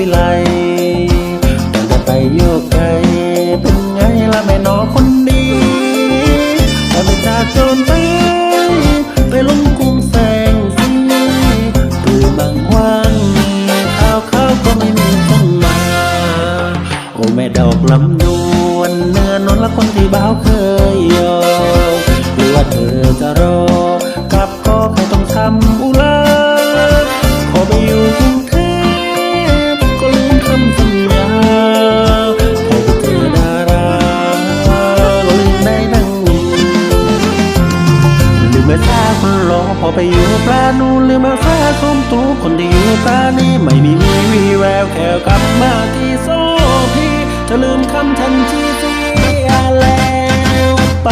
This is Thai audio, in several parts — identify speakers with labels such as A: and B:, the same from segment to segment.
A: วิไลแต่ไปโยกไกลเป็นไงล่ะแม่นอคนดีแต่ไปจากจนไปไปลงกรุงแสงสีตื่นบางวันข้าวข้าวก็ไม่มีคนมา โอ้แม่ดอกลำดวนเนื้อนวลละคนที่บ่าวเคยยอหรือว่าเธอานูนลืมแม่ฟ้าชมตูคนที่อยู่ตานี้ไม่มีมีวีแววแค่กลับมาที่โซพีจะลืมคำทันทีที่อาแล้วไป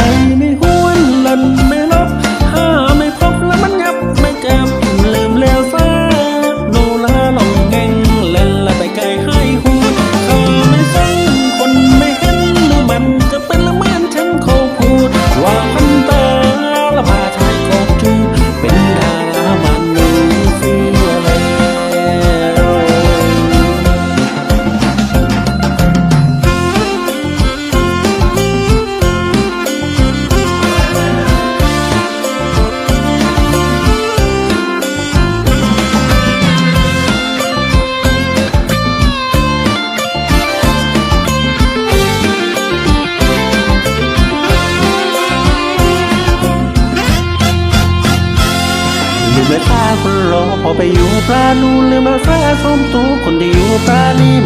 A: ลืมแม่ตาคนรอพอไปอยู่ปลานูนลืมมาแฝงสมตัวคนที่อยู่ปลานี้